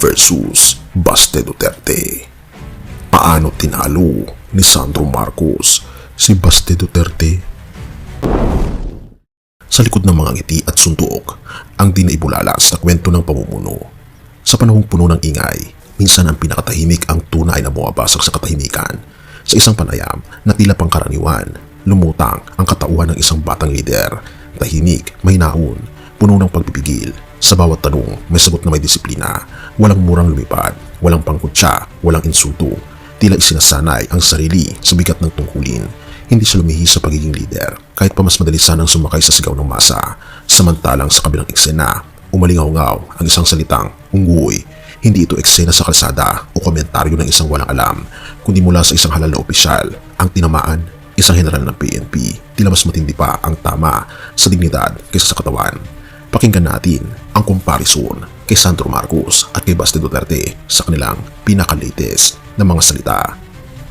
versus Baste Duterte. Paano tinalo ni Sandro Marcos si Baste Duterte? Sa likod ng mga ngiti at suntok, ang di naibulalas na kwento ng pamumuno. Sa panahong puno ng ingay, minsan ang pinakatahimik ang tunay na bumabasag sa katahimikan. Sa isang panayam na tila pangkaraniwan, lumutang ang katauhan ng isang batang lider. Tahimik, mahinahon, puno ng pagpipigil. Sa bawat tanong, may sagot na may disiplina. Walang murang lumipad, walang pangkutsa, walang insulto. Tila isinasanay ang sarili sa bigat ng tungkulin. Hindi siya lumihi sa pagiging leader, kahit pa mas madali sanang sumakay sa sigaw ng masa. Samantalang sa kabilang eksena, umalingaw-ngaw ang isang salitang unggoy. Hindi ito eksena sa kalsada o komentaryo ng isang walang alam, kundi mula sa isang halal na opisyal. Ang tinamaan, isang general ng PNP, tila mas matindi pa ang tama sa dignidad kaysa sa katawan. Pakinggan natin ang comparison kay Sandro Marcos at kay Baste Duterte sa kanilang pinaka-latest na mga salita.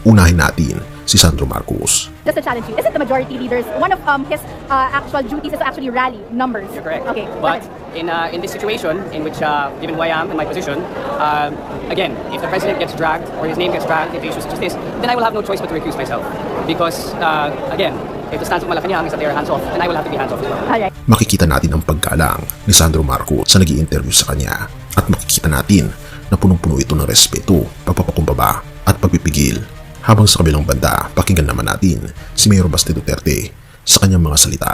Unahin natin si Sandro Marcos. Just to challenge you, isn't the majority leaders one of um, his uh, actual duties is to actually rally numbers? You're correct. Okay. But in uh, in this situation, in which uh, given who I am and my position, um, again, if the president gets dragged or his name gets dragged into issues such as this, then I will have no choice but to recuse myself. Because uh, again, if the stance of Malacanang is that they are hands off, then I will have to be hands off as well. Alright. Makikita natin ang paggalang ni Sandro Marcos sa nag interview sa kanya at makikita natin na punong-puno ito ng respeto, pagpapakumbaba at pagpipigil. Habang sa kabilang banda, pakinggan naman natin si Mayor Baste Duterte sa kanyang mga salita.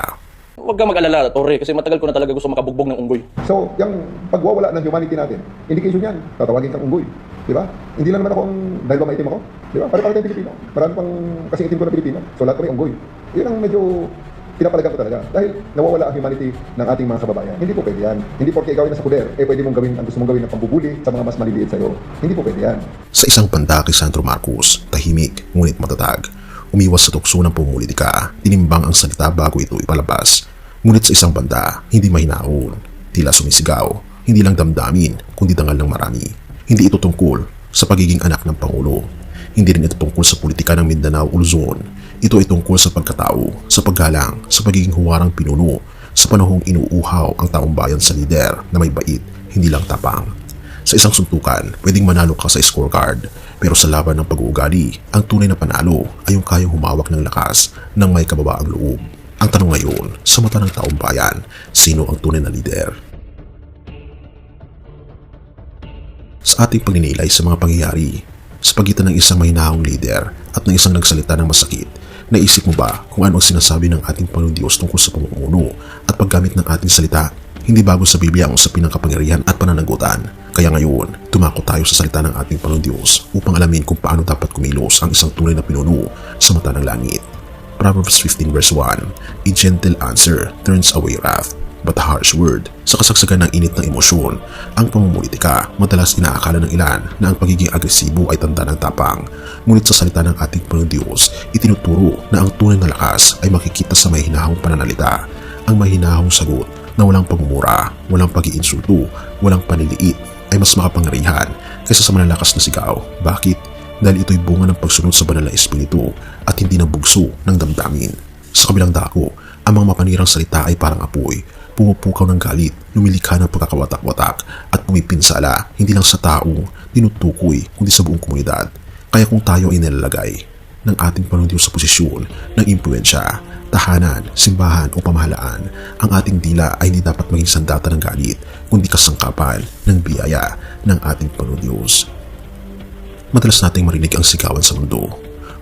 Huwag kang mag-alala, Torre, kasi matagal ko na talaga gusto makabugbog ng unggoy. So, yung pagwawala ng humanity natin, indication yan, tatawagin kang unggoy. Di ba? Hindi lang naman ako ang, dahil ba maitim ako? Di ba? Para tayong Pilipino. Marami pang kasing itim ko na Pilipino. So, lahat kami unggoy. Yun ang medyo pinapalagan ko talaga. Dahil nawawala ang humanity ng ating mga kababayan. Hindi po pwede yan. Hindi porke ikaw ay nasa poder, eh pwede mong gawin ang gusto mong gawin ng pambubuli sa mga mas maliliit sa'yo. Hindi po pwede yan. Sa isang banda kay Sandro Marcos, tahimik ngunit matatag. Umiwas sa tukso ng pumulitika, tinimbang ang salita bago ito ipalabas. Ngunit sa isang banda, hindi mahinahon. Tila sumisigaw, hindi lang damdamin, kundi dangal ng marami. Hindi ito tungkol sa pagiging anak ng Pangulo. Hindi rin ito tungkol sa politika ng Mindanao o Luzon. Ito ay tungkol sa pagkatao, sa paggalang, sa pagiging huwarang pinuno, sa panahong inuuhaw ang taong bayan sa lider na may bait, hindi lang tapang. Sa isang suntukan, pwedeng manalo ka sa scorecard, pero sa laban ng pag-uugali, ang tunay na panalo ay yung kayang humawak ng lakas ng may kababaang loob. Ang tanong ngayon, sa mata ng taong bayan, sino ang tunay na lider? Sa ating pagninilay sa mga pangyayari, sa pagitan ng isang mahinahong lider at ng isang nagsalita ng masakit, naisip mo ba kung ano ang sinasabi ng ating Panginoon tungkol sa pamumuno at paggamit ng ating salita? Hindi bago sa Biblia ang usapin ng kapangyarihan at pananagutan. Kaya ngayon, tumako tayo sa salita ng ating Panginoon upang alamin kung paano dapat kumilos ang isang tunay na pinuno sa mata ng langit. Proverbs 15 verse 1, A gentle answer turns away wrath, but a harsh word. Sa kasagsagan ng init ng emosyon, ang pamumulitika madalas inaakala ng ilan na ang pagiging agresibo ay tanda ng tapang. Ngunit sa salita ng ating Panginoon Diyos, itinuturo na ang tunay na lakas ay makikita sa mahinahong pananalita. Ang mahinahong sagot na walang pagmumura, walang pag-iinsulto, walang panliliit ay mas makapangyarihan kaysa sa malalakas na sigaw. Bakit? Dahil ito'y bunga ng pagsunod sa banal na espiritu at hindi ng bugso ng damdamin. Sa kabilang dako, ang mga mapanirang salita ay parang apoy, pumupukaw ng galit, lumilikha ng pagkakawatak-watak at pumipinsala hindi lang sa taong tinutukoy kundi sa buong komunidad. Kaya kung tayo ay nilalagay ng ating Panginoon Diyos sa posisyon ng impluensya, tahanan, simbahan o pamahalaan, ang ating dila ay hindi dapat maging sandata ng galit, kundi kasangkapan ng biyaya ng ating Panginoon Diyos. Madalas nating marinig ang sigawan sa mundo,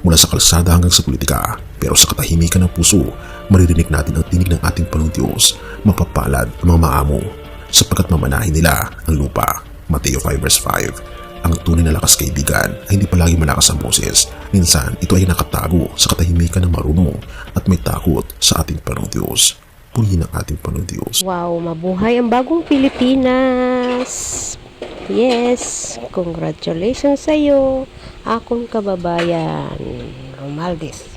mula sa kalsada hanggang sa politika, pero sa katahimikan ng puso, maririnig natin ang tinig ng ating Panginoon Diyos, mapapalad ang mga maamo, sapagkat mamanahin nila ang lupa. Mateo 5 verse 5 Ang tunay na lakas kaibigan ay hindi palagi malakas ang boses. Minsan, ito ay nakatago sa katahimikan ng marunong at may takot sa ating Panginoon Diyos. Purihin ang ating Panginoon Diyos. Wow, mabuhay ang bagong Pilipinas. Yes, congratulations sa iyo, akong kababayan, Romaldez.